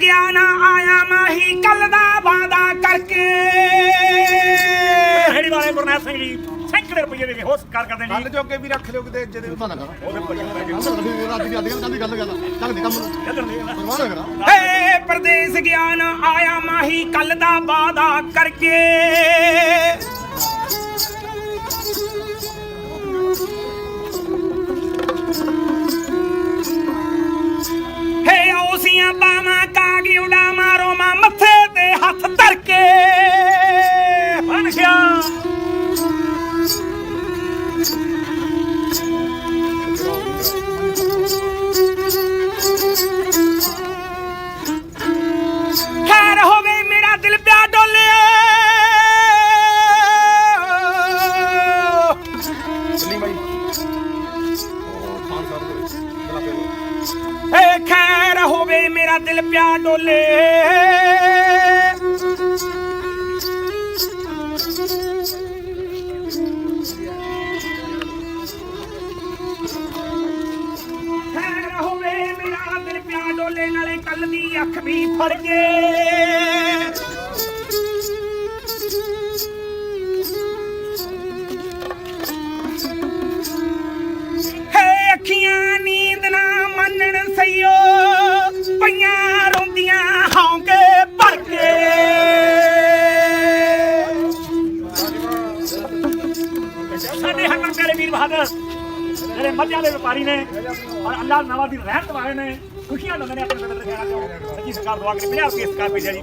ਗਿਆ ਨਾ ਆਇਆ ਮਾਹੀ ਕੱਲ ਦਾ ਵਾਦਾ ਕਰਕੇ। ਹੈੜੀ ਵਾਲੇ ਗੁਰਨਾਥ ਸਿੰਘ ਜੀ ਸੈਂਕੜੇ ਰੁਪਏ ਦੇ ਹੋਸ ਕਰ ਕਰਦੇ ਜੀ। ਜੋਗੇ ਵੀ ਰੱਖ ਲਿਓ ਕਿਤੇ ਇੱਜੇ ਦੇ ਪਤਾ ਨਾ ਉਹਦੇ ਦੀ ਗੱਲ ਗੱਲ ਗੱਲ ਚੱਲ ਦੇ ਕੰਮ ਪਰਵਾਹ ਨਾ ਕਰਾ। ਏ ਪਰਦੇਸ ਗਿਆ ਨਾ ਆਇਆ ਮਾਹੀ ਕੱਲ ਦਾ ਵਾਦਾ ਕਰਕੇ। ਦੀ ਅੱਖ ਵੀ ਫੜ ਕੇ। ਹੈ ਅੱਖੀਆਂ ਨੀਂਦ ਨਾ ਮੰਨਣ ਸਈਓ, ਪਈਆਂ ਰੋਂਦੀਆਂ ਹੌਂਕੇ ਭਰ ਕੇ। ਸਾਡੇ ਹਕਮ ਪਿਆਰੇ ਵੀਰ ਬਹਾਦਰ, ਜਿਹੜੇ ਮੱਝਾਂ ਦੇ ਵਪਾਰੀ ਨੇ ਔਰ ਅੱਲਾਹ ਨਵਾਂ ਦੀ ਰਹਿਮਤ ਵਾਲੇ ਨੇ ਖੁਸ਼ੀਆਂ ਦਿੰਦੇ ਨੇ ਆਪਣੇ ਬਦਲ ਕਹਿਣਾ ਚਾਹੋ ਸੱਚੀ ਸਰਕਾਰ ਦੁਆ ਕਰੇ 50 ਰੁਪਏ ਸਰਕਾਰ ਭੇਜਿਆ ਜੀ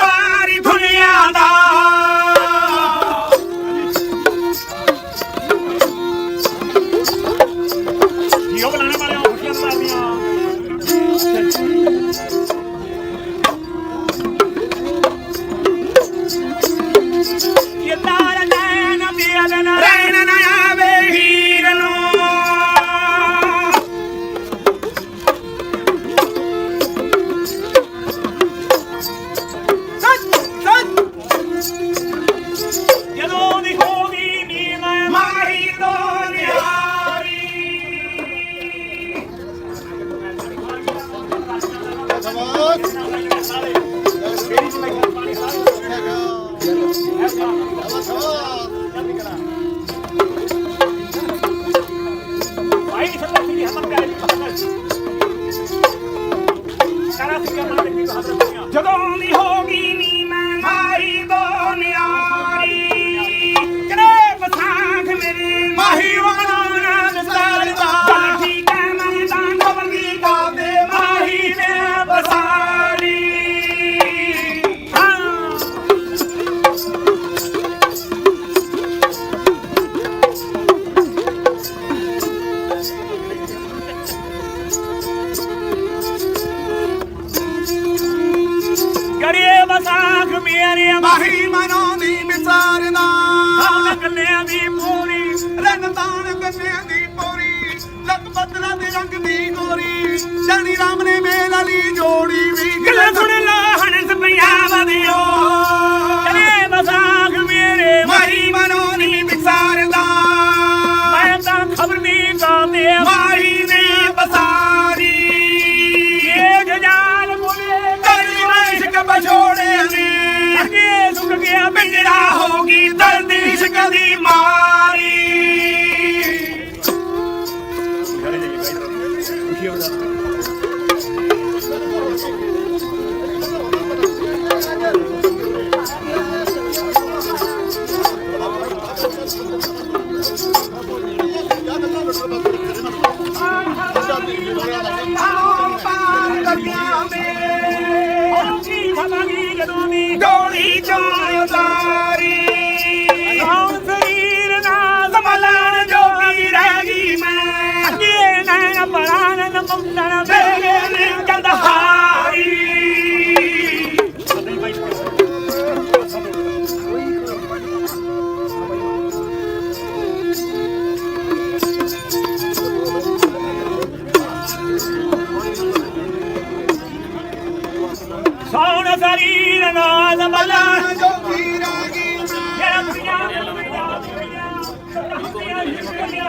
ਤਾਣ ਦੀ ਪੋਰੀ ਲੱਕ ਬੱਦਲਾਂ ਦੇ ਰੰਗ ਦੀ ਗੋਰੀ ਜਾਨੀ ਰਾਮ ਨੇ ਮੇਲ ਵਾਲੀ ਜੋੜੀ ਵੀ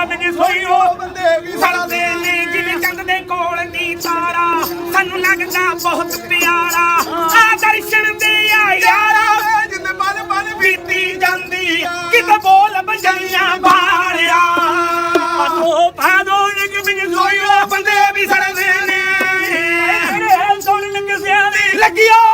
ਸੋਈਓ ਬੰਦੇ ਵੀ ਸੜਦੇ ਨੇ ਜਿਵੇਂ ਚੰਦ ਦੇ ਕੋਲ ਦੀ ਤਾਰਾ। ਸਾਨੂੰ ਲੱਗਦਾ ਬਹੁਤ ਪਿਆਰਾ। ਆ ਦਰਸ਼ਨ ਦੇ ਆ ਯਾਰਾ। ਜਿੰਦੇ ਪਲ ਪਲ ਬੀਤੀ ਜਾਂਦੀ ਕਿਤੇ ਬੋਲ ਬਜਈਆਂ ਬਾਲਿਆ ਪਤੋ ਤਾਦੋ ਨਿਕ ਵਿੱਚ ਸੋਈਓ ਸੋਈਓ ਬੰਦੇ ਵੀ ਸੜਦੇ ਨੇ। ਸੁਣ ਕਿਸਿਆਂ ਦੀ ਲੱਗਿਓ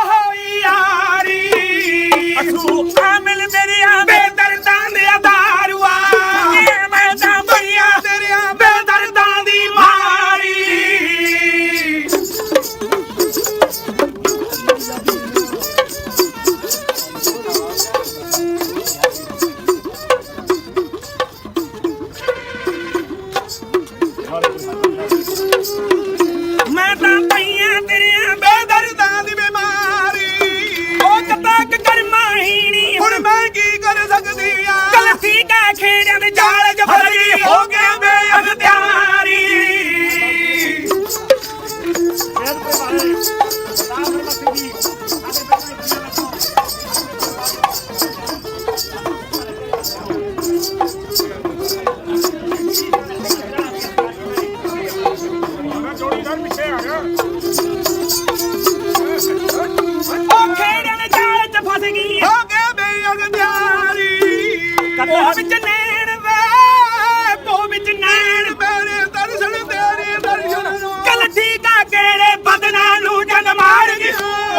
ਉਹ ਵਿੱਚ ਨੈਣ ਵੇ ਪੋ ਵਿੱਚ ਨੈਣ ਮੇਰੇ ਦਰਸ਼ਨ ਤੇਰੇ ਦਰਸ਼ਨ। ਨੂੰ ਗਲਤੀ ਕਾ ਕਿਹੜੇ ਬਦਨਾ ਨੂੰ ਜਨ ਮਾਰ ਗਈ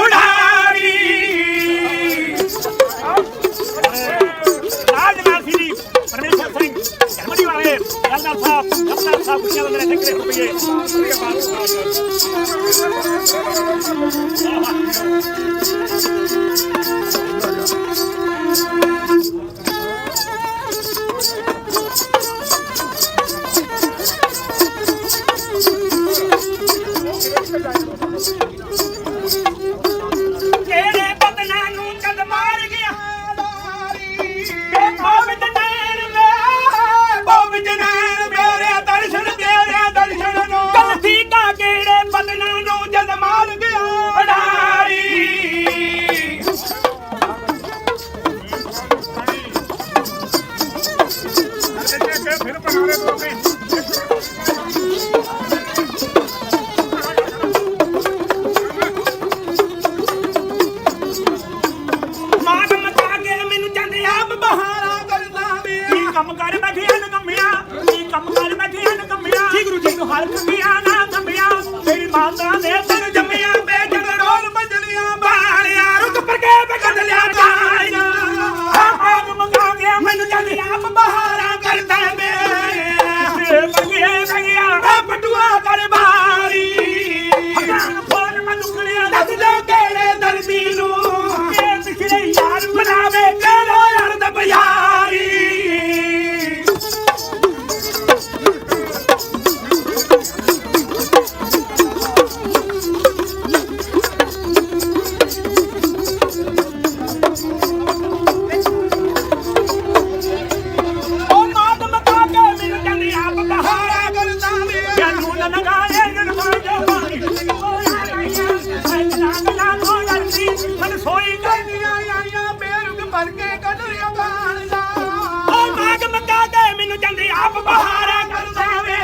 ਉਡਾਰੀ। ਰਾਜਨਾਥ ਜੀ ਪਰਮੇਸ਼ਰ ਸਿੰਘ ਜਰਮਨੀ ਵਾਲੇ ਜਲਦਾਰ ਸਾਹਿਬ ਜਲਦਾਰ ਸਾਹਿਬ ਕੁਛ ਬੰਦੇ ਨੇ ਟਿਕਰੇ ਰੁਪਏ ਬਹਾਰਾ ਕਰਦਾ ਵੇ